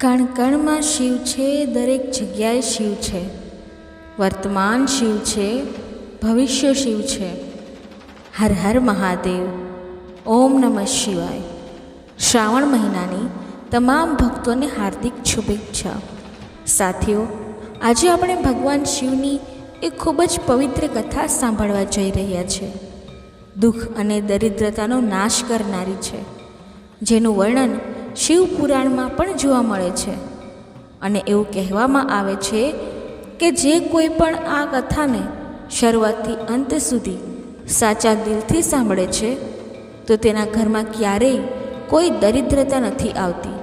કણ શિવ છે, દરેક જગ્યાએ શિવ છે. વર્તમાન શિવ છે, ભવિષ્ય શિવ છે. હર હર મહાદેવ, ઓમ નમઃ શિવાય. શ્રાવણ મહિનાની તમામ ભક્તોને હાર્દિક શુભેચ્છા. સાથીઓ, આજે આપણે ભગવાન શિવની એક ખૂબ જ પવિત્ર કથા સાંભળવા જઈ રહ્યા છે. દુઃખ અને દરિદ્રતાનો નાશ કરનારી છે. જેનું વર્ણન શિવ પુરાણમાં પણ જોવા મળે છે. અને એવું કહેવામાં આવે છે કે જે કોઈ પણ આ કથાને શરૂઆતથી અંત સુધી સાચા દિલથી સાંભળે છે, તો તેના ઘરમાં ક્યારેય કોઈ દરિદ્રતા નથી આવતી.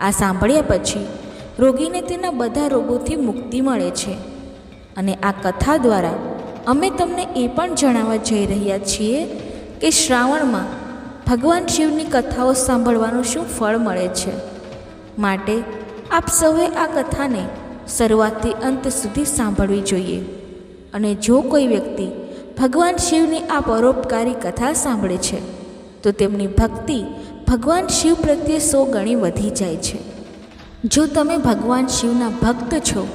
આ સાંભળ્યા પછી રોગીને તેના બધા રોગોથી મુક્તિ મળે છે. અને આ કથા દ્વારા અમે તમને એ પણ જણાવવા જઈ રહ્યા છીએ કે શ્રાવણમાં ભગવાન શિવની કથાઓ સાંભળવાનું શું ફળ મળે છે? માટે આપ સૌએ આ કથાને શરૂઆતથી અંત સુધી સાંભળવી જોઈએ. અને જો કોઈ વ્યક્તિ ભગવાન શિવની આ પરોપકારી કથા સાંભળે છે, તો તેમની ભક્તિ ભગવાન શિવ પ્રત્યે સો ગણી વધી જાય છે. જો તમે ભગવાન શિવના ભક્ત છો,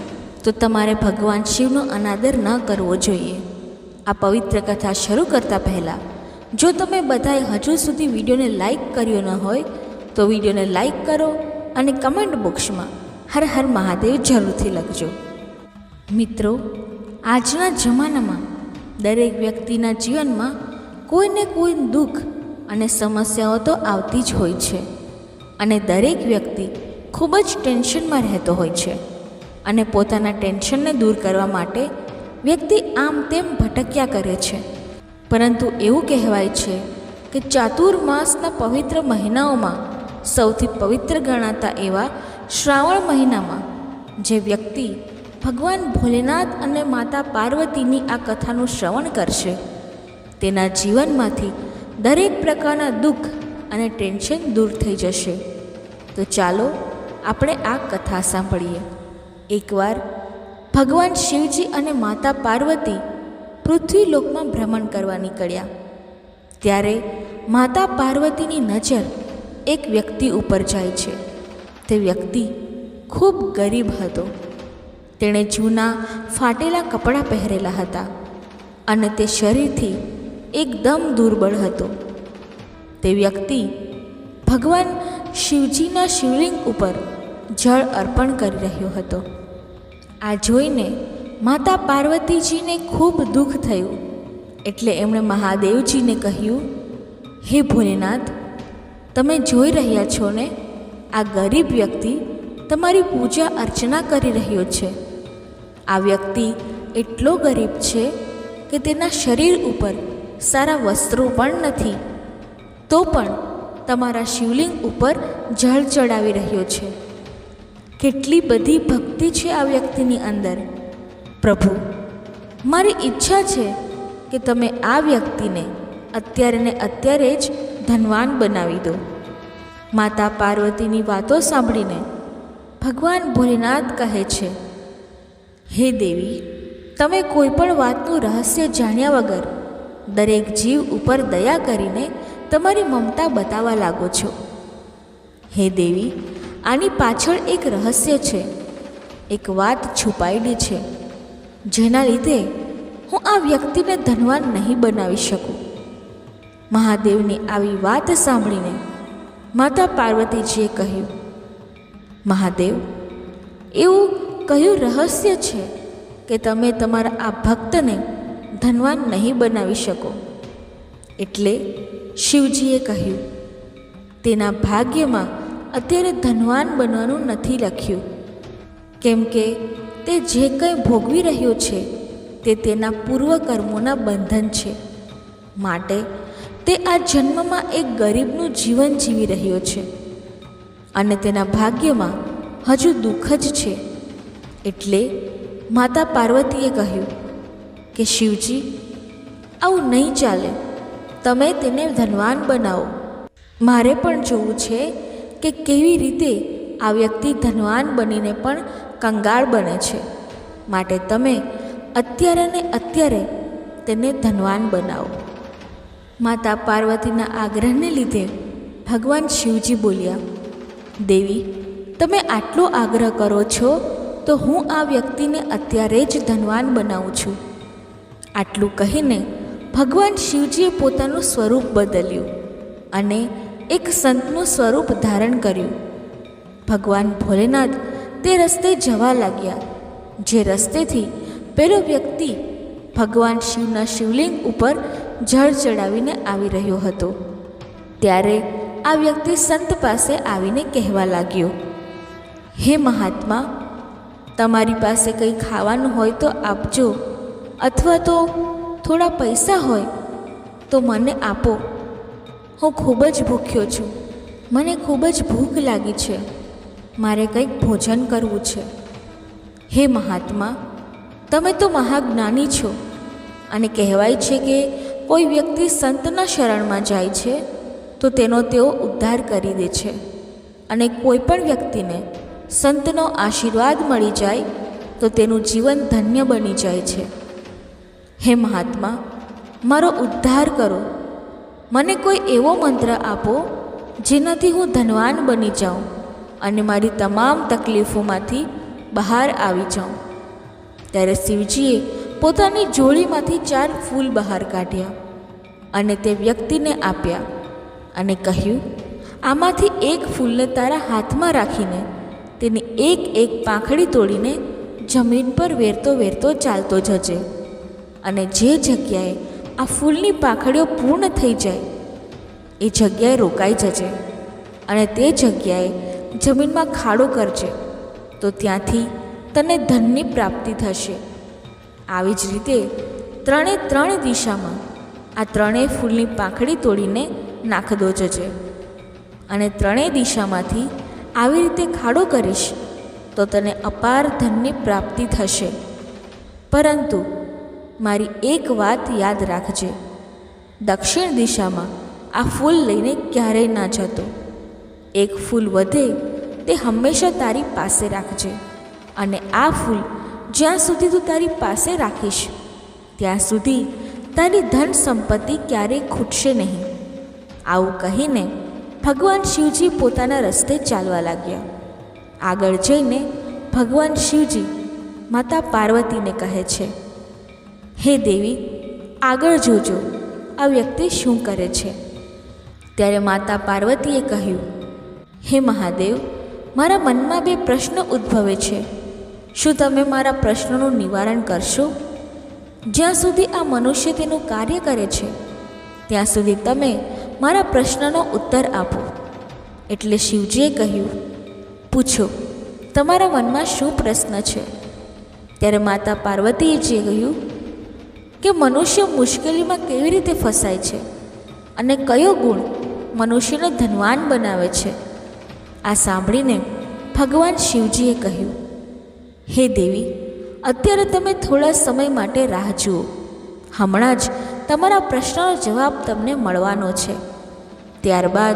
તો તમારે ભગવાન શિવનો અનાદર ન કરવો જોઈએ. આ પવિત્ર કથા શરૂ કરતાં પહેલાં જો તમે બધાએ હજુ સુધી વિડીયોને લાઇક કર્યો ન હોય, તો વિડીયોને લાઇક કરો અને કમેન્ટ બોક્સમાં હર હર મહાદેવ જરૂરથી લખજો. મિત્રો, આજના જમાનામાં દરેક વ્યક્તિના જીવનમાં કોઈને કોઈ દુઃખ અને સમસ્યાઓ તો આવતી જ હોય છે અને દરેક વ્યક્તિ ખૂબ જ ટેન્શનમાં રહેતો હોય છે અને પોતાના ટેન્શનને દૂર કરવા માટે વ્યક્તિ આમ તેમ ભટક્યા કરે છે. પરંતુ એવું કહેવાય છે કે ચાતુર્માસના પવિત્ર મહિનાઓમાં સૌથી પવિત્ર ગણાતા એવા શ્રાવણ મહિનામાં જે વ્યક્તિ ભગવાન ભોલેનાથ અને માતા પાર્વતીની આ કથાનું શ્રવણ કરશે, તેના જીવનમાંથી દરેક પ્રકારના દુઃખ અને ટેન્શન દૂર થઈ જશે. તો ચાલો આપણે આ કથા સાંભળીએ. એકવાર ભગવાન શિવજી અને માતા પાર્વતી પૃથ્વીલોકમાં ભ્રમણ કરવા નીકળ્યા. ત્યારે માતા પાર્વતીની નજર એક વ્યક્તિ ઉપર જાય છે. તે વ્યક્તિ ખૂબ ગરીબ હતો. તેણે જૂના ફાટેલા કપડાં પહેરેલા હતા અને તે શરીરથી એકદમ દુર્બળ હતો. તે વ્યક્તિ ભગવાન શિવજીના શિવલિંગ ઉપર જળ અર્પણ કરી રહ્યો હતો. આ જોઈને માતા પાર્વતીજીને ખૂબ દુઃખ થયું. એટલે એમણે મહાદેવજીને કહ્યું, હે ભોલેનાથ, તમે જોઈ રહ્યા છો ને? આ ગરીબ વ્યક્તિ તમારી પૂજા અર્ચના કરી રહ્યો છે. આ વ્યક્તિ એટલો ગરીબ છે કે તેના શરીર ઉપર સારા વસ્ત્રો પણ નથી. તો પણ તમારા શિવલિંગ ઉપર જળ ચડાવી રહ્યો છે. કેટલી બધી ભક્તિ છે આ વ્યક્તિની અંદર. પ્રભુ, મારી ઈચ્છા છે કે તમે આ વ્યક્તિને અત્યારે ને અત્યારે જ ધનવાન બનાવી દો. માતા પાર્વતીની વાતો સાંભળીને ભગવાન ભોલેનાથ કહે છે, હે દેવી, તમે કોઈ પણ વાતનું રહસ્ય જાણ્યા વગર દરેક જીવ ઉપર દયા કરીને તમારી મમતા બતાવવા લાગો છો. હે દેવી, આની પાછળ એક રહસ્ય છે, એક વાત છુપાયેલી છે. જેના લીધે હું આ વ્યક્તિને ધનવાન નહીં બનાવી શકું. મહાદેવની આવી વાત સાંભળીને માતા પાર્વતીજીએ કહ્યું, મહાદેવ, એવું કયું રહસ્ય છે કે તમે તમારા આ ભક્તને ધનવાન નહીં બનાવી શકો? એટલે શિવજીએ કહ્યું, તેના ભાગ્યમાં અત્યારે ધનવાન બનવાનું નથી લખ્યું. કેમ કે તે જે કંઈ ભોગવી રહ્યો છે, તે તેના પૂર્વકર્મોના બંધન છે. માટે તે આ જન્મમાં એક ગરીબનું જીવન જીવી રહ્યો છે. અને તેના ભાગ્યમાં હજુ દુઃખ જ છે. એટલે માતા પાર્વતીએ કહ્યું કે, શિવજી, આવું નહીં ચાલે. તમે તેને ધનવાન બનાવો. મારે પણ જોવું છે કે કેવી રીતે આ વ્યક્તિ ધનવાન બનીને પણ કંગાળ બને છે. માટે તમે અત્યારે ને અત્યારે તેને ધનવાન બનાવો. માતા પાર્વતીના આગ્રહને લીધે ભગવાન શિવજી બોલ્યા, દેવી, તમે આટલો આગ્રહ કરો છો તો હું આ વ્યક્તિને અત્યારે જ ધનવાન બનાવું છું. આટલું કહીને ભગવાન શિવજીએ પોતાનું સ્વરૂપ બદલ્યું અને એક સંતનું સ્વરૂપ ધારણ કર્યું. ભગવાન ભોલેનાથ તે રસ્તે જવા લાગ્યા. જે રસ્તેથી પેલો વ્યક્તિ ભગવાન શિવના શિવલિંગ ઉપર જળ ચડાવીને આવી રહ્યો હતો. ત્યારે આ વ્યક્તિ સંત પાસે આવીને કહેવા લાગ્યો, હે મહાત્મા, તમારી પાસે કંઈ ખાવાનું હોય તો આપજો, અથવા તો થોડા પૈસા હોય તો મને આપો. હું ખૂબ જ ભૂખ્યો છું. મને ખૂબ જ ભૂખ લાગી છે. મારે કંઈક ભોજન કરવું છે. હે મહાત્મા, તમે તો મહાજ્ઞાની છો અને કહેવાય છે કે કોઈ વ્યક્તિ સંતના શરણમાં જાય છે તો તેનો તેઓ ઉદ્ધાર કરી દે છે અને કોઈ પણ વ્યક્તિને સંતનો આશીર્વાદ મળી જાય તો તેનું જીવન ધન્ય બની જાય છે. હે મહાત્મા, મારો ઉદ્ધાર કરો. મને કોઈ એવો મંત્ર આપો જેનાથી હું ધનવાન બની જાઉં. અને મારી તમામ તકલીફોમાંથી બહાર આવી જાઉં. ત્યારે શિવજીએ પોતાની જોડીમાંથી ચાર ફૂલ બહાર કાઢ્યા અને તે વ્યક્તિને આપ્યા અને કહ્યું, આમાંથી એક ફૂલને તારા હાથમાં રાખીને તેની એક એક પાંખડી તોડીને જમીન પર વેરતો વેરતો ચાલતો જજે. અને જે જગ્યાએ આ ફૂલની પાંખડીઓ પૂર્ણ થઈ જાય, એ જગ્યાએ રોકાઈ જજે. અને તે જગ્યાએ જમીનમાં ખાડો કરજે, તો ત્યાંથી તને ધનની પ્રાપ્તિ થશે. આવી જ રીતે ત્રણે ત્રણ દિશામાં આ ત્રણેય ફૂલની પાંખડી તોડીને નાખદો જજે. અને ત્રણેય દિશામાંથી આવી રીતે ખાડો કરીશ, તો તને અપાર ધનની પ્રાપ્તિ થશે. પરંતુ મારી એક વાત યાદ રાખજે, દક્ષિણ દિશામાં આ ફૂલ લઈને ક્યારેય ના જતો. એક ફૂલ વધે તે હંમેશા તારી પાસે રાખજે. અને આ ફૂલ જ્યાં સુધી તું તારી પાસે રાખીશ, ત્યાં સુધી તારી ધન સંપત્તિ ક્યારેય ખૂટશે નહીં. આવું કહીને ભગવાન શિવજી પોતાના રસ્તે ચાલવા લાગ્યા. આગળ જઈને ભગવાન શિવજી માતા પાર્વતીને કહે છે, હે દેવી, આગળ જોજો, આ વ્યક્તિ શું કરે છે? ત્યારે માતા પાર્વતીએ કહ્યું, હે મહાદેવ મારા મનમાં બે પ્રશ્નો ઉદ્ભવે છે. શું તમે મારા પ્રશ્નોનું નિવારણ કરશો? જ્યાં સુધી આ મનુષ્ય તેનું કાર્ય કરે છે, ત્યાં સુધી તમે મારા પ્રશ્નનો ઉત્તર આપો. એટલે શિવજીએ કહ્યું, પૂછો, તમારા મનમાં શું પ્રશ્ન છે? ત્યારે માતા પાર્વતીએ કહ્યું, કે મનુષ્ય મુશ્કેલીમાં કેવી રીતે ફસાય છે? અને કયો ગુણ મનુષ્યને ધનવાન બનાવે છે? આ સાંભળીને ભગવાન શિવજીએ કહ્યું, હે દેવી, અત્યારે તમે થોડા સમય માટે રાહ જુઓ. હમણાં જ તમારા પ્રશ્નનો જવાબ તમને મળવાનો છે. ત્યારબાદ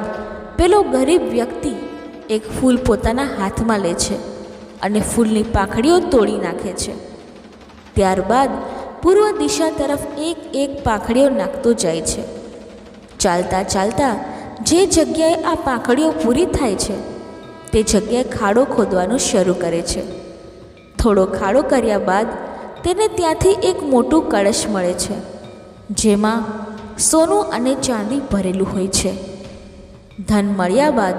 પેલો ગરીબ વ્યક્તિ એક ફૂલ પોતાના હાથમાં લે છે અને ફૂલની પાંખડીઓ તોડી નાખે છે. ત્યારબાદ પૂર્વ દિશા તરફ એક એક પાંખડીઓ નાખતો જાય છે. ચાલતા ચાલતા જે જગ્યાએ આ પાંખડીઓ પૂરી થાય છે તે જગ્યાએ ખાડો ખોદવાનું શરૂ કરે છે. થોડો ખાડો કર્યા બાદ તેને ત્યાંથી એક મોટું કળશ મળે છે, જેમાં સોનું અને ચાંદી ભરેલું હોય છે. ધન મળ્યા બાદ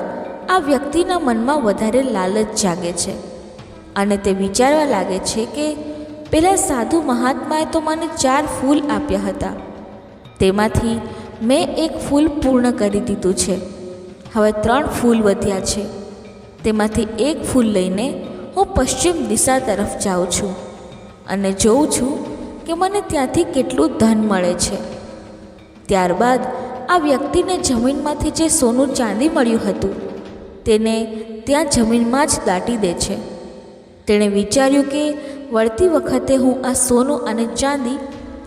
આ વ્યક્તિના મનમાં વધારે લાલચ જાગે છે અને તે વિચારવા લાગે છે કે પેલા સાધુ મહાત્માએ તો મને ચાર ફૂલ આપ્યા હતા. તેમાંથી મેં એક ફૂલ પૂર્ણ કરી દીધું છે. હવે ત્રણ ફૂલ વધ્યા છે. તેમાંથી એક ફૂલ લઈને હું પશ્ચિમ દિશા તરફ જાઉં છું અને જોઉં છું કે મને ત્યાંથી કેટલું ધન મળે છે. ત્યારબાદ આ વ્યક્તિને જમીનમાંથી જે સોનું ચાંદી મળ્યું હતું, તેને ત્યાં જમીનમાં જ દાટી દે છે. તેણે વિચાર્યું કે વળતી વખતે હું આ સોનું અને ચાંદી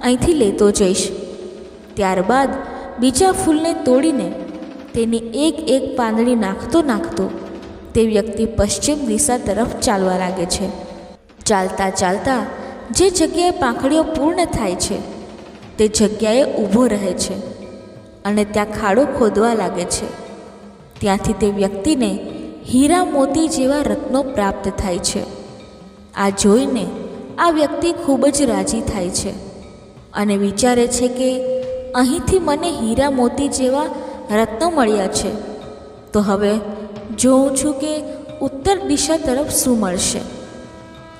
અહીંથી લેતો જઈશ. ત્યારબાદ બીજા ફૂલને તોડીને તેની એક એક પાંદડી નાખતો નાખતો તે વ્યક્તિ પશ્ચિમ દિશા તરફ ચાલવા લાગે છે. ચાલતા ચાલતા જે જગ્યાએ પાંખડીઓ પૂર્ણ થાય છે, તે જગ્યાએ ઊભો રહે છે અને ત્યાં ખાડો ખોદવા લાગે છે. ત્યાંથી તે વ્યક્તિને હીરા મોતી જેવા રત્નો પ્રાપ્ત થાય છે. આ જોઈને આ વ્યક્તિ ખૂબ જ રાજી થાય છે અને વિચારે છે કે અહીંથી મને હીરા મોતી જેવા રત્નો મળ્યા છે. તો હવે જોઉં છું કે ઉત્તર દિશા તરફ શું મળશે.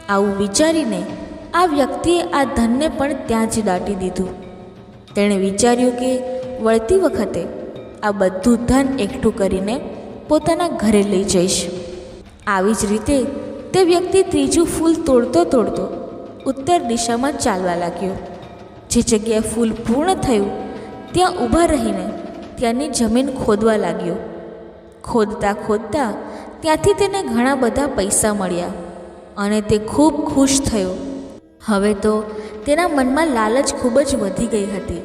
આવું વિચારીને આ વ્યક્તિએ આ ધનને પણ ત્યાં જ દાટી દીધું. તેણે વિચાર્યું કે વળતી વખતે આ બધું ધન એકઠું કરીને પોતાના ઘરે લઈ જઈશ. આવી જ રીતે તે વ્યક્તિ ત્રીજું ફૂલ તોડતો તોડતો ઉત્તર દિશામાં ચાલવા લાગ્યો. જે જગ્યાએ ફૂલ પૂર્ણ થયું, ત્યાં ઊભા રહીને ત્યાંની જમીન ખોદવા લાગ્યો. ખોદતા ખોદતા ત્યાંથી તેને ઘણા બધા પૈસા મળ્યા અને તે ખૂબ ખુશ થયો. હવે તો તેના મનમાં લાલચ ખૂબ જ વધી ગઈ હતી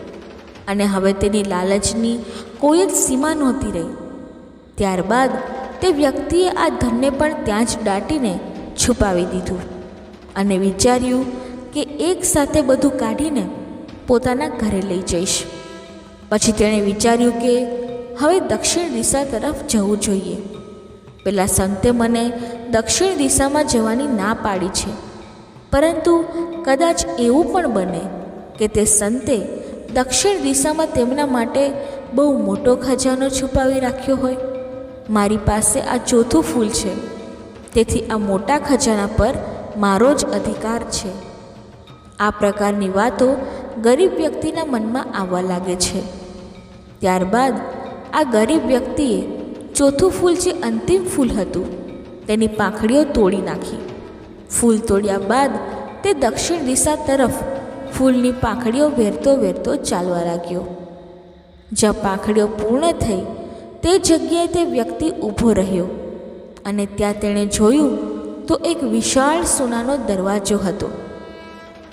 અને હવે તેની લાલચની કોઈ જ સીમા નહોતી રહી. ત્યારબાદ તે વ્યક્તિએ આ ધનને પણ ત્યાં જ દાટીને છુપાવી દીધું અને વિચાર્યું કે એક સાથે બધું કાઢીને પોતાના ઘરે લઈ જઈશ. પછી તેણે વિચાર્યું કે હવે દક્ષિણ દિશા તરફ જવું જોઈએ. પેલા સંતે મને દક્ષિણ દિશામાં જવાની ના પાડી છે. પરંતુ કદાચ એવું પણ બને કે તે સંતે દક્ષિણ દિશામાં તેમના માટે બહુ મોટો ખજાનો છુપાવી રાખ્યો હોય. મારી પાસે આ ચોથું ફૂલ છે. તેથી આ મોટા ખજાના પર મારો જ અધિકાર છે. આ પ્રકારની વાતો ગરીબ વ્યક્તિના મનમાં આવવા લાગે છે. ત્યારબાદ આ ગરીબ વ્યક્તિએ ચોથું ફૂલ જે અંતિમ ફૂલ હતું, તેની પાંખડીઓ તોડી નાખી. ફૂલ તોડ્યા બાદ તે દક્ષિણ દિશા તરફ ફૂલની પાંખડીઓ વેરતો વેરતો ચાલવા લાગ્યો. જ્યાં પાંખડીઓ પૂર્ણ થઈ, તે જગ્યાએ તે વ્યક્તિ ઊભો રહ્યો અને ત્યાં તેણે જોયું તો એક વિશાળ સોનાનો દરવાજો હતો.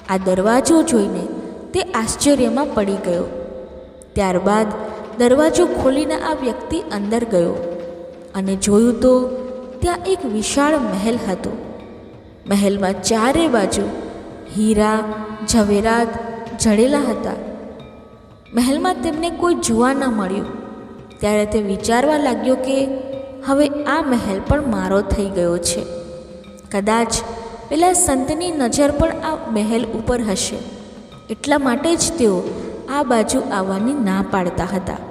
આ દરવાજો જોઈને તે આશ્ચર્યમાં પડી ગયો. ત્યારબાદ દરવાજો ખોલીને આ વ્યક્તિ અંદર ગયો અને જોયું તો ત્યાં એક વિશાળ મહેલ હતો. મહેલમાં ચારે બાજુ હીરા, ઝવેરાત જડેલા હતા. મહેલમાં તેમને કોઈ જોવા ન મળ્યું. ત્યારે તે વિચારવા લાગ્યો કે હવે આ મહેલ પણ મારો થઈ ગયો છે. કદાચ પેલા સંતની નજર પણ આ મહેલ ઉપર હશે. એટલા માટે જ તેઓ આ બાજુ આવવાની ના પાડતા હતા.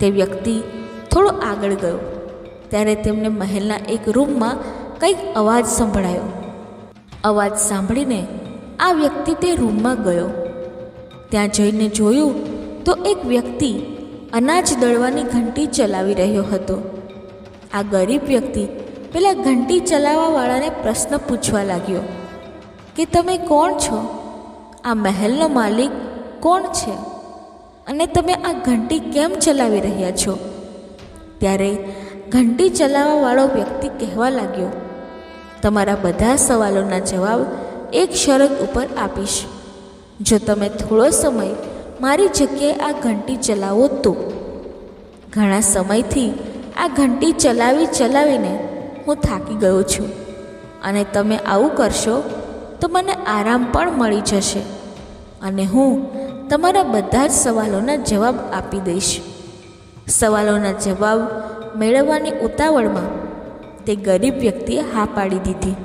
તે વ્યક્તિ થોડો આગળ ગયો. ત્યારે તેમને મહેલના એક રૂમમાં કંઈક અવાજ સંભળાયો. અવાજ સાંભળીને આ વ્યક્તિ તે રૂમમાં ગયો. ત્યાં જઈને જોયું તો એક વ્યક્તિ અનાજ દળવાની ઘંટી ચલાવી રહ્યો હતો. આ ગરીબ વ્યક્તિ પેલા ઘંટી ચલાવવાવાળાને પ્રશ્ન પૂછવા લાગ્યો કે તમે કોણ છો? આ મહેલનો માલિક કોણ છે? અને તમે આ ઘંટી કેમ ચલાવી રહ્યા છો? ત્યારે ઘંટી ચલાવવાવાળો વ્યક્તિ કહેવા લાગ્યો, તમારા બધા સવાલોના જવાબ એક શરત ઉપર આપીશ. જો તમે થોડો સમય મારી જગ્યાએ આ ઘંટી ચલાવો તો. ઘણા સમયથી આ ઘંટી ચલાવી ચલાવીને હું થાકી ગયો છું. અને તમે આવું કરશો તો મને આરામ પણ મળી જશે. અને હું તમારા બધા જ સવાલોના જવાબ આપી દઈશ. સવાલોના જવાબ મેળવવાની ઉતાવળમાં તે ગરીબ વ્યક્તિએ હા પાડી દીધી.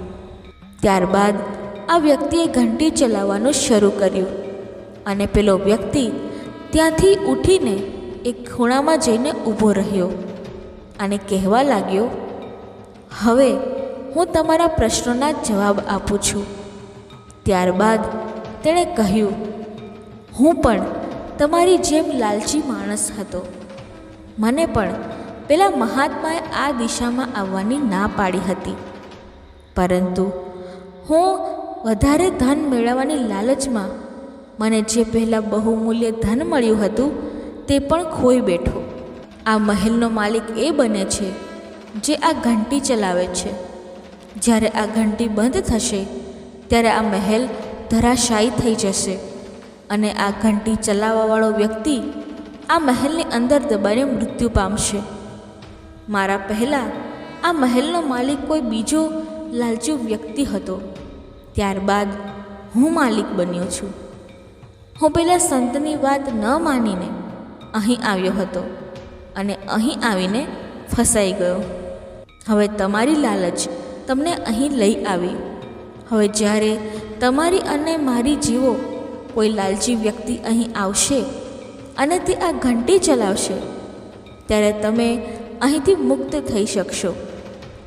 ત્યારબાદ આ વ્યક્તિએ ઘંટી ચલાવવાનું શરૂ કર્યું અને પેલો વ્યક્તિ ત્યાંથી ઉઠીને એક ખૂણામાં જઈને ઊભો રહ્યો અને કહેવા લાગ્યો, હવે હું તમારા પ્રશ્નોના જવાબ આપું છું. ત્યારબાદ તેણે કહ્યું હું પણ તમારી જેમ લાલચી માણસ હતો. મને પણ પેલા મહાત્માએ આ દિશામાં આવવાની ના પાડી હતી. પરંતુ હું વધારે ધન મેળવવાની લાલચમાં મને જે પહેલાં બહુમૂલ્ય ધન મળ્યું હતું તે પણ ખોઈ બેઠો. આ મહેલનો માલિક એ બને છે જે આ ઘંટી ચલાવે છે. જ્યારે આ ઘંટી બંધ થશે, ત્યારે આ મહેલ ધરાશાયી થઈ જશે. અને આ ઘંટી ચલાવવાવાળો વ્યક્તિ આ મહેલની અંદર દબાઈને મૃત્યુ પામશે. મારા પહેલાં આ મહેલનો માલિક કોઈ બીજો લાલચુ વ્યક્તિ હતો. ત્યારબાદ હું માલિક બન્યો છું. હું પેલા સંતની વાત ન માનીને અહીં આવ્યો હતો અને અહીં આવીને ફસાઈ ગયો. હવે તમારી લાલચ તમને અહીં લઈ આવી. હવે જ્યારે તમારી અને મારી જીવો કોઈ લાલચી વ્યક્તિ અહીં આવશે અને તે આ ઘંટી ચલાવશે, ત્યારે તમે અહીંથી મુક્ત થઈ શકશો.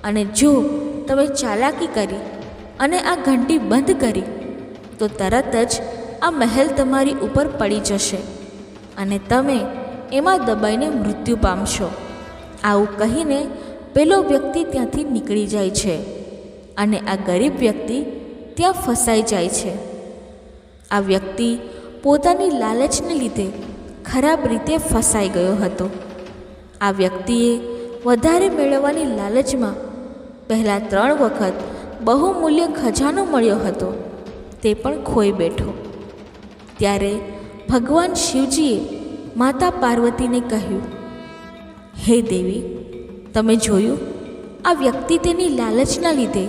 અને જો તમે ચાલાકી કરી અને આ ઘંટી બંધ કરી, તો તરત જ આ મહેલ તમારી ઉપર પડી જશે અને તમે એમાં દબાઈને મૃત્યુ પામશો. આવું કહીને પેલો વ્યક્તિ ત્યાંથી નીકળી જાય છે અને આ ગરીબ વ્યક્તિ ત્યાં ફસાઈ જાય છે. આ વ્યક્તિ પોતાની લાલચને લીધે ખરાબ રીતે ફસાઈ ગયો હતો. આ વ્યક્તિએ વધારે મેળવવાની લાલચમાં પહેલાં ત્રણ વખત બહુમૂલ્ય ખજાનો મળ્યો હતો. તે પણ ખોઈ બેઠો. ત્યારે ભગવાન શિવજીએ માતા પાર્વતીને કહ્યું, હે દેવી, તમે જોયું? આ વ્યક્તિ તેની લાલચના લીધે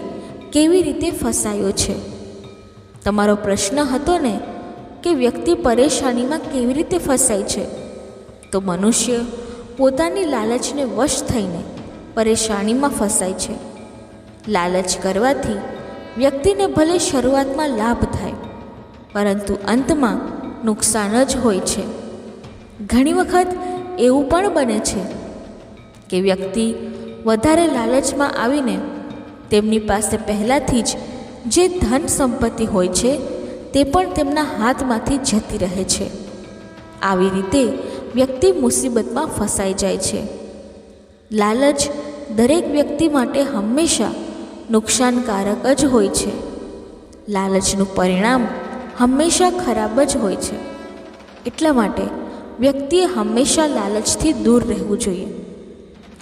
કેવી રીતે ફસાયો છે? તમારો પ્રશ્ન હતો ને કે વ્યક્તિ પરેશાનીમાં કેવી રીતે ફસાય છે? તો મનુષ્ય પોતાની લાલચને વશ થઈને પરેશાનીમાં ફસાય છે. લાલચ કરવાથી વ્યક્તિને ભલે શરૂઆતમાં લાભ થાય, પરંતુ અંતમાં નુકસાન જ હોય છે. ઘણી વખત એવું પણ બને છે કે વ્યક્તિ વધારે લાલચમાં આવીને તેમની પાસે પહેલાંથી જ જે ધન સંપત્તિ હોય છે, તે પણ તેમના હાથમાંથી જતી રહે છે. આવી રીતે વ્યક્તિ મુસીબતમાં ફસાઈ જાય છે. લાલચ દરેક વ્યક્તિ માટે હંમેશા નુકસાનકારક જ હોય છે. લાલચનું પરિણામ હંમેશા ખરાબ જ હોય છે. એટલા માટે વ્યક્તિએ હંમેશા લાલચથી દૂર રહેવું જોઈએ.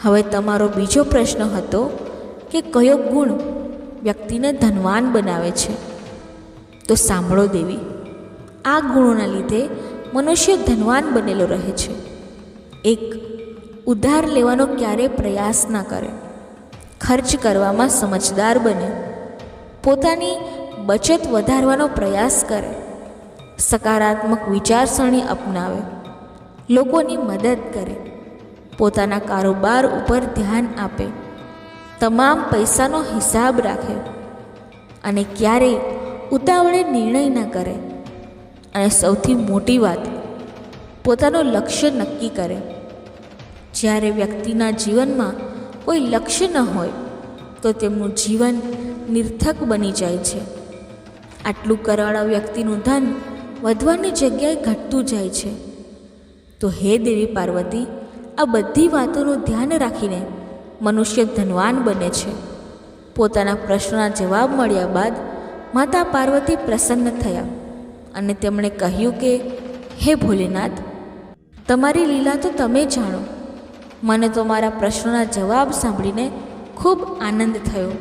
હવે તમારો બીજો પ્રશ્ન હતો કે કયો ગુણ વ્યક્તિને ધનવાન બનાવે છે. તો સાંભળો દેવી, આ ગુણોના લીધે મનુષ્ય ધનવાન બનેલો રહે છે. એક, ઉધાર લેવાનો ક્યારેય પ્રયાસ ના કરે. ખર્ચ કરવામાં સમજદાર બને. પોતાની બચત વધારવાનો પ્રયાસ કરે. સકારાત્મક વિચારસરણી અપનાવે. લોકોની મદદ કરે. પોતાના કારોબાર ઉપર ધ્યાન આપે. તમામ પૈસાનો હિસાબ રાખે અને ક્યારેય ઉતાવળે નિર્ણય ન કરે. અને સૌથી મોટી વાત, પોતાનું લક્ષ્ય નક્કી કરે. જ્યારે વ્યક્તિના જીવનમાં કોઈ લક્ષ્ય ન હોય, તો તેમનું જીવન નિર્થક બની જાય છે. આટલું કરવાળા વ્યક્તિનું ધન વધવાની જગ્યાએ ઘટતું જાય છે. તો હે દેવી પાર્વતી, આ બધી વાતોનું ધ્યાન રાખીને મનુષ્ય ધનવાન બને છે. પોતાના પ્રશ્નના જવાબ મળ્યા બાદ માતા પાર્વતી પ્રસન્ન થયા અને તેમણે કહ્યું કે, હે ભોલેનાથ, તમારી લીલા તો તમે જાણો. મને તો મારા પ્રશ્નોના જવાબ સાંભળીને ખૂબ આનંદ થયો.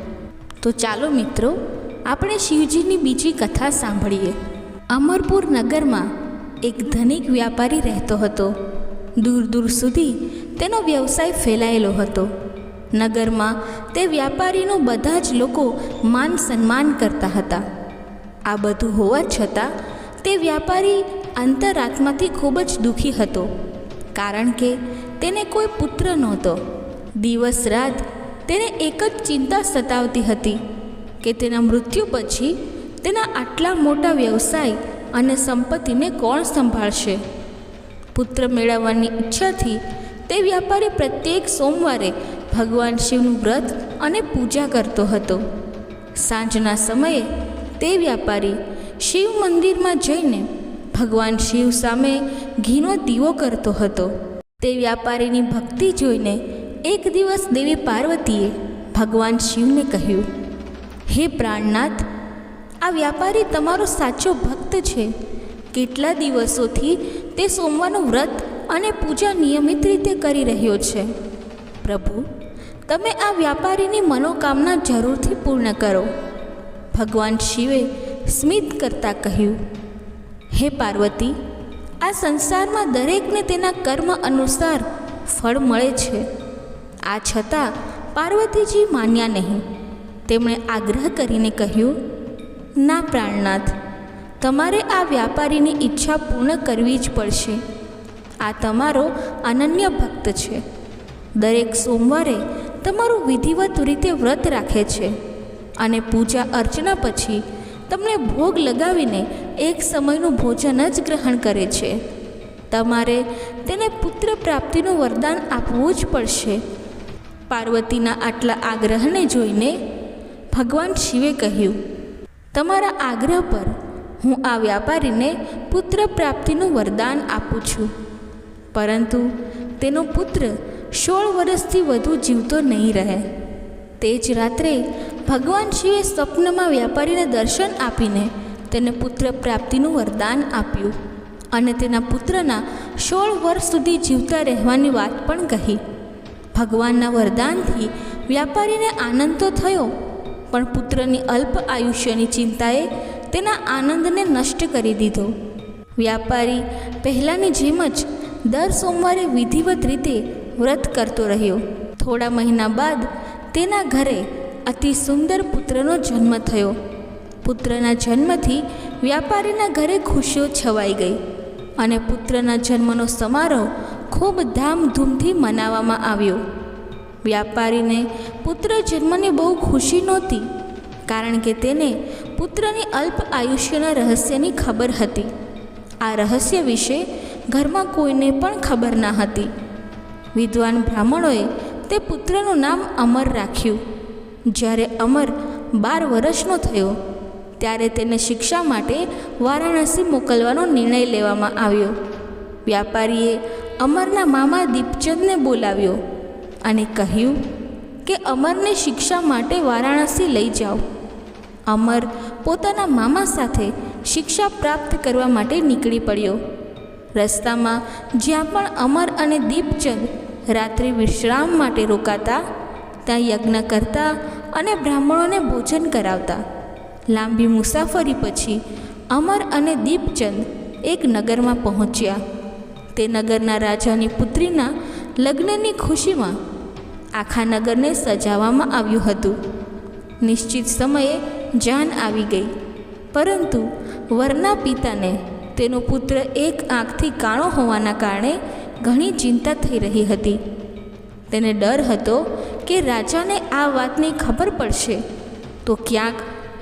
તો ચાલો મિત્રો, આપણે શિવજીની બીજી કથા સાંભળીએ. અમરપુર નગરમાં એક ધનિક વ્યાપારી રહેતો હતો. દૂર દૂર સુધી તેનો વ્યવસાય ફેલાયેલો હતો. નગરમાં તે વ્યાપારીનું બધા જ લોકો માન સન્માન કરતા હતા. આ બધું હોવા છતાં તે વ્યાપારી અંતરાત્માથી ખૂબ જ દુઃખી હતો, કારણ કે તેને કોઈ પુત્ર નહોતો. દિવસ રાત તેને એક જ ચિંતા સતાવતી હતી કે તેના મૃત્યુ પછી તેના આટલા મોટા વ્યવસાય અને સંપત્તિને કોણ સંભાળશે? પુત્ર મેળવવાની ઈચ્છાથી તે વ્યાપારી પ્રત્યેક સોમવારે ભગવાન શિવનું વ્રત અને પૂજા કરતો હતો. સાંજના સમયે તે વ્યાપારી શિવ મંદિરમાં જઈને ભગવાન શિવ સામે ઘીનો દીવો કરતો હતો. તે વ્યાપારીની ભક્તિ જોઈને એક દિવસ દેવી પાર્વતીએ ભગવાન શિવને કહ્યું, હે પ્રાણનાથ, આ વ્યાપારી તમારો સાચો ભક્ત છે. કેટલા દિવસોથી તે સોમવારનું વ્રત અને પૂજા નિયમિત રીતે કરી રહ્યો છે. પ્રભુ તમે આ વ્યાપારીની મનોકામના જરૂરથી પૂર્ણ કરો. ભગવાન શિવે સ્મિત કરતાં કહ્યું, હે પાર્વતી, આ સંસારમાં દરેકને તેના કર્મ અનુસાર ફળ મળે છે. આ છતાં પાર્વતીજી માન્યા નહીં. તેમણે આગ્રહ કરીને કહ્યું, ના પ્રાણનાથ, તમારે આ વ્યાપારીની ઈચ્છા પૂર્ણ કરવી જ પડશે. આ તમારો અનન્ય ભક્ત છે. દરેક સોમવારે તમારું વિધિવત રીતે વ્રત રાખે છે અને પૂજા અર્ચના પછી તમને ભોગ લગાવીને એક સમયનું ભોજન જ ગ્રહણ કરે છે. તમારે તેને પુત્ર પ્રાપ્તિનું વરદાન આપવું જ પડશે. પાર્વતીના આટલા આગ્રહને જોઈને ભગવાન શિવે કહ્યું, તમારા આગ્રહ પર હું આ વ્યાપારીને પુત્ર પ્રાપ્તિનું વરદાન આપું છું. પરંતુ તેનો પુત્ર સોળ વર્ષથી વધુ જીવતો નહીં રહે. તે જ રાત્રે ભગવાન શિવે સ્વપ્નમાં વ્યાપારીને દર્શન આપીને તેને પુત્ર પ્રાપ્તિનું વરદાન આપ્યું અને તેના પુત્રના સોળ વર્ષ સુધી જીવતા રહેવાની વાત પણ કહી. ભગવાનના વરદાનથી વ્યાપારીને આનંદ તો થયો, પણ પુત્રની અલ્પ આયુષ્યની ચિંતાએ તેના આનંદને નષ્ટ કરી દીધો. વ્યાપારી પહેલાંની જેમ જ દર સોમવારે વિધિવત રીતે વ્રત કરતો રહ્યો. થોડા મહિના બાદ તેના ઘરે અતિ સુંદર પુત્રનો જન્મ થયો. પુત્રના જન્મથી વ્યાપારીના ઘરે ખુશીઓ છવાઈ ગઈ અને પુત્રના જન્મનો સમારોહ ખૂબ ધામધૂમથી મનાવવામાં આવ્યો. વ્યાપારીને પુત્ર જન્મની બહુ ખુશી નહોતી, કારણ કે તેને પુત્રની અલ્પ આયુષ્યના રહસ્યની ખબર હતી. આ રહસ્ય વિશે ઘરમાં કોઈને પણ ખબર ન હતી. વિદ્વાન બ્રાહ્મણોએ તે પુત્રનું નામ અમર રાખ્યું. જ્યારે અમર બાર વર્ષનો થયો, ત્યારે તેને શિક્ષા માટે વારાણસી મોકલવાનો નિર્ણય લેવામાં આવ્યો. વ્યાપારીએ અમરના મામા દીપચંદને બોલાવ્યો અને કહ્યું કે અમરને શિક્ષા માટે વારાણસી લઈ જાઓ. અમર પોતાના મામા સાથે શિક્ષા પ્રાપ્ત કરવા માટે નીકળી પડ્યો. રસ્તામાં જ્યાં પણ અમર અને દીપચંદ રાત્રિ વિશ્રામ માટે રોકાતા, ત્યાં યજ્ઞ કરતા અને બ્રાહ્મણોને ભોજન કરાવતા. લાંબી મુસાફરી પછી અમર અને દીપચંદ એક નગરમાં પહોંચ્યા. તે નગરના રાજાની પુત્રીના લગ્નની ખુશીમાં આખા નગરને સજાવવામાં આવ્યું હતું. નિશ્ચિત સમયે જાન આવી ગઈ. પરંતુ વરના પિતાને તેનો પુત્ર એક આંખથી કાણો હોવાના કારણે ઘણી ચિંતા થઈ રહી હતી. તેને ડર હતો કે રાજાને આ વાતની ખબર પડશે. તો ક્યાંક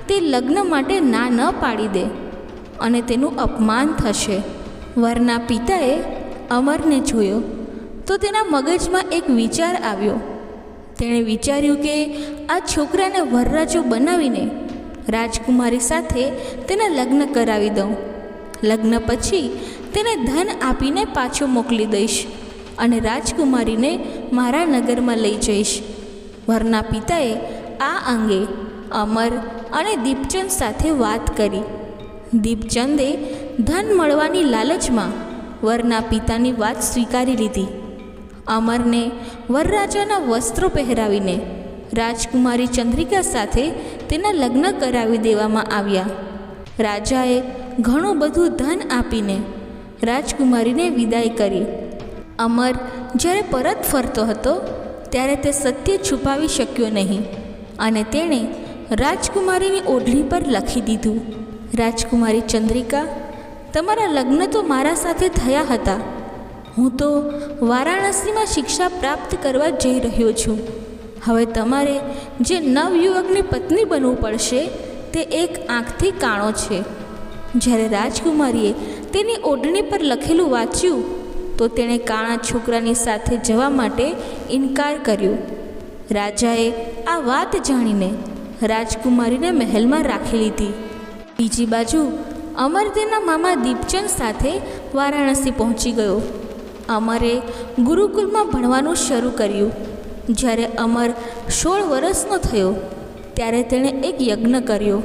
તે લગ્ન માટે ના ન પાડી દે અને તેનું અપમાન થશે. વરના પિતાએ અમરને જોયો તો તેના મગજમાં એક વિચાર આવ્યો. તેણે વિચાર્યું કે આ છોકરાને વરરાજો બનાવીને રાજકુમારી સાથે તેના લગ્ન કરાવી દઉં. લગ્ન પછી તેને ધન આપીને પાછો મોકલી દઈશ અને રાજકુમારીને મારા નગરમાં લઈ જઈશ. વરના પિતાએ આ અંગે અમર અને દીપચંદ સાથે વાત કરી. દીપચંદે ધન મળવાની લાલચમાં વરના પિતાની વાત સ્વીકારી લીધી. અમરને વરરાજાના વસ્ત્રો પહેરાવીને રાજકુમારી ચંદ્રિકા સાથે તેના લગ્ન કરાવી દેવામાં આવ્યા. રાજાએ ઘણું બધું ધન આપીને રાજકુમારીને વિદાય કરી. અમર જ્યારે પરત ફરતો હતો, ત્યારે તે સત્ય છુપાવી શક્યો નહીં અને તેણે રાજકુમારીની ઓઢણી પર લખી દીધું, રાજકુમારી ચંદ્રિકા, તમારા લગ્ન તો મારા સાથે થયા હતા. હું તો વારાણસીમાં શિક્ષા પ્રાપ્ત કરવા જઈ રહ્યો છું. હવે તમારે જે નવયુવકની પત્ની બનવું પડશે, તે એક આંખથી કાણો છે. જ્યારે રાજકુમારીએ તેની ઓઢણી પર લખેલું વાંચ્યું તો તેણે કાણા છોકરાની સાથે જવા માટે ઇનકાર કર્યો. રાજાએ આ વાત જાણીને રાજકુમારીને મહેલમાં રાખી લીધી. બીજી બાજુ અમર તેના મામા દીપચંદ સાથે વારાણસી પહોંચી ગયો. અમરે ગુરુકુલમાં ભણવાનું શરૂ કર્યું. જ્યારે અમર સોળ વર્ષનો થયો, ત્યારે તેણે એક યજ્ઞ કર્યો.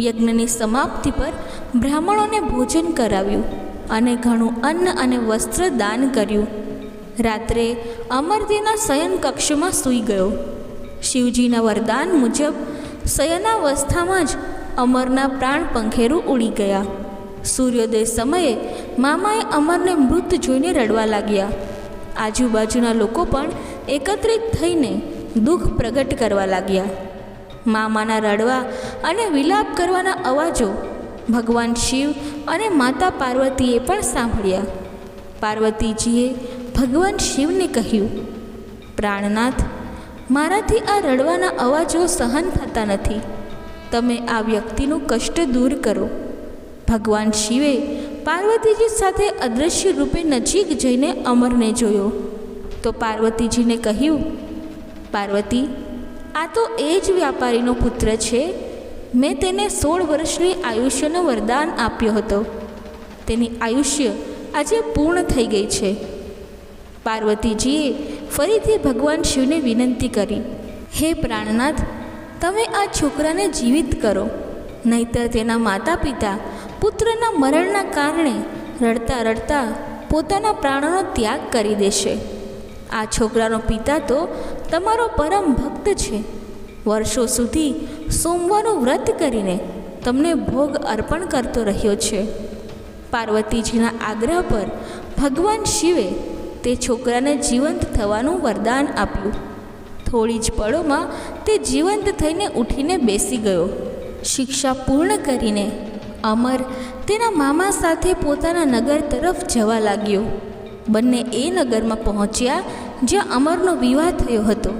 યજ્ઞની સમાપ્તિ પર બ્રાહ્મણોને ભોજન કરાવ્યું અને ઘણું અન્ન અને વસ્ત્ર દાન કર્યું. રાત્રે અમર તેના શયન કક્ષમાં સૂઈ ગયો. શિવજીના વરદાન મુજબ શયનાવસ્થામાં જ અમરના પ્રાણ પંખેરું ઉડી ગયા. સૂર્યોદય સમયે મામાએ અમરને મૃત જોઈને રડવા લાગ્યા. આજુબાજુના લોકો પણ એકત્રિત થઈને દુઃખ પ્રગટ કરવા લાગ્યા. મામાના રડવા અને વિલાપ કરવાના અવાજો ભગવાન શિવ અને માતા પાર્વતીએ પણ સાંભળ્યા. પાર્વતીજીએ ભગવાન શિવને કહ્યું, પ્રાણનાથ, મારાથી આ રડવાના અવાજો સહન થતા નથી. તમે આ વ્યક્તિનું કષ્ટ દૂર કરો. ભગવાન શિવે પાર્વતીજી સાથે અદૃશ્ય રૂપે નજીક જઈને અમરને જોયો. તો પાર્વતીજીને કહ્યું, પાર્વતી આ તો એ જ વ્યાપારીનો પુત્ર છે. મેં તેને સોળ વર્ષની આયુષ્યનું વરદાન આપ્યો હતો. તેની આયુષ્ય આજે પૂર્ણ થઈ ગઈ છે. પાર્વતીજીએ ફરીથી ભગવાન શિવને વિનંતી કરી, હે પ્રાણનાથ, તમે આ છોકરાને જીવિત કરો. નહીતર તેના માતા પિતા પુત્રના મરણના કારણે રડતા રડતા પોતાના પ્રાણનો ત્યાગ કરી દેશે. આ છોકરાનો પિતા તો તમારો પરમ ભક્ત છે. વર્ષો સુધી સોમવારનું વ્રત કરીને તમને ભોગ અર્પણ કરતો રહ્યો છે. પાર્વતીજીના આગ્રહ પર ભગવાન શિવે તે છોકરાને જીવંત થવાનું વરદાન આપ્યું. થોડી જ પળોમાં તે જીવંત થઈને ઉઠીને બેસી ગયો. શિક્ષા પૂર્ણ કરીને અમર તેના મામા સાથે પોતાના નગર તરફ જવા લાગ્યો. બંને એ નગરમાં પહોંચ્યા જ્યાં અમરનો વિવાહ થયો હતો.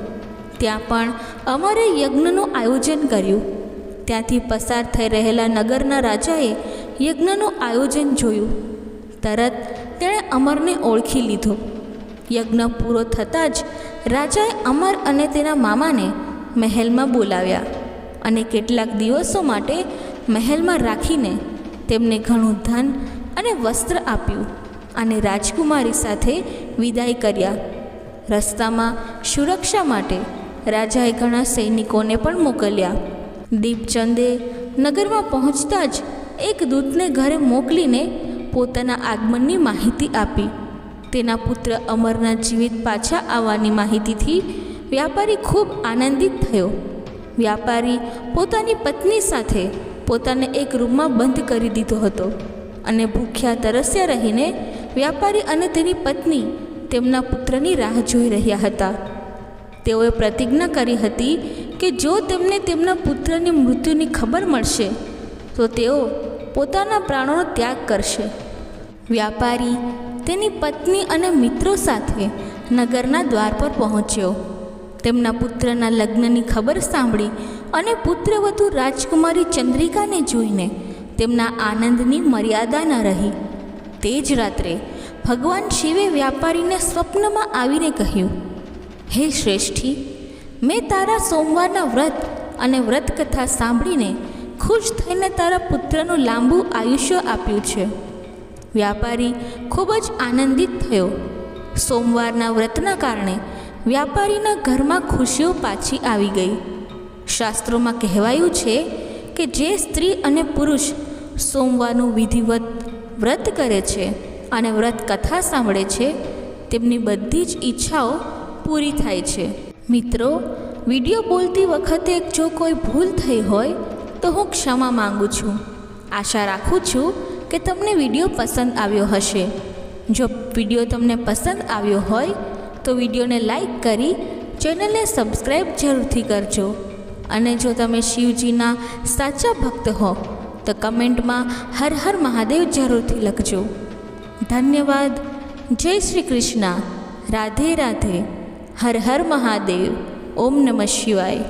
ત્યાં પણ અમરે યજ્ઞનું આયોજન કર્યું. ત્યાંથી પસાર થઈ રહેલા નગરના રાજાએ યજ્ઞનું આયોજન જોયું. તરત તેણે અમરને ઓળખી લીધો. યજ્ઞ પૂરો થતાં જ રાજાએ અમર અને તેના મામાને મહેલમાં બોલાવ્યા અને કેટલાક દિવસો માટે મહેલમાં રાખીને તેમને ઘણું ધન અને વસ્ત્ર આપ્યું. અને રાજકુમારી સાથે વિદાય કર્યા. રસ્તામાં સુરક્ષા માટે રાજાએ ઘણા સૈનિકોને પણ મોકલ્યા. દીપચંદે નગરમાં પહોંચતા જ એક દૂતને ઘરે મોકલીને પોતાના આગમનની માહિતી આપી. તેના પુત્ર અમરના જીવિત પાછા આવવાની માહિતીથી વ્યાપારી ખૂબ આનંદિત થયો. વ્યાપારી પોતાની પત્ની સાથે પોતાને એક રૂમમાં બંધ કરી દીધો હતો અને ભૂખ્યા તરસ્યા રહીને વ્યાપારી અને તેની પત્ની તેમના પુત્રની રાહ જોઈ રહ્યા હતા. તેઓએ પ્રતિજ્ઞા કરી હતી કે જો તેમને તેમના પુત્રની મૃત્યુની ખબર મળશે, તો તેઓ પોતાના પ્રાણોનો ત્યાગ કરશે. વ્યાપારી તેની પત્ની અને મિત્રો સાથે નગરના દ્વાર પર પહોંચ્યો. તેમના પુત્રના લગ્નની ખબર સાંભળી અને પુત્રવધુ રાજકુમારી ચંદ્રિકાને જોઈને તેમના આનંદની મર્યાદા ન રહી. તે જ રાત્રે ભગવાન શિવે વ્યાપારીને સ્વપ્નમાં આવીને કહ્યું, હે શ્રેષ્ઠી, મેં તારા સોમવારના વ્રત અને વ્રત કથા સાંભળીને ખુશ થઈને તારા પુત્રનું લાંબુ આયુષ્ય આપ્યું છે. વ્યાપારી ખૂબ જ આનંદિત થયો. સોમવારના વ્રતના કારણે વ્યાપારીના ઘરમાં ખુશીઓ પાછી આવી ગઈ. શાસ્ત્રોમાં કહેવાયું છે કે જે સ્ત્રી અને પુરુષ સોમવારનું વિધિવત વ્રત કરે છે અને વ્રત કથા સાંભળે છે, તેમની બધી જ ઈચ્છાઓ પૂરી થાય છે. મિત્રો, વીડિયો બોલતી વખતે જો કોઈ ભૂલ થઈ હોય, તો હું ક્ષમા માંગુ છું. આશા રાખું છું કે તમને વીડિયો પસંદ આવ્યો હશે. જો વીડિયો તમને પસંદ આવ્યો હોય, તો વિડીયોને લાઈક કરી ચેનલને સબસ્ક્રાઈબ જરૂરથી કરજો. અને જો તમે શિવજીના સાચા ભક્ત હો તો કમેન્ટમાં હર હર મહાદેવ જરૂરથી લખજો. ધન્યવાદ. જય શ્રી કૃષ્ણ. રાધે રાધે. હર હર મહાદેવ. ઓમ નમઃ શિવાય.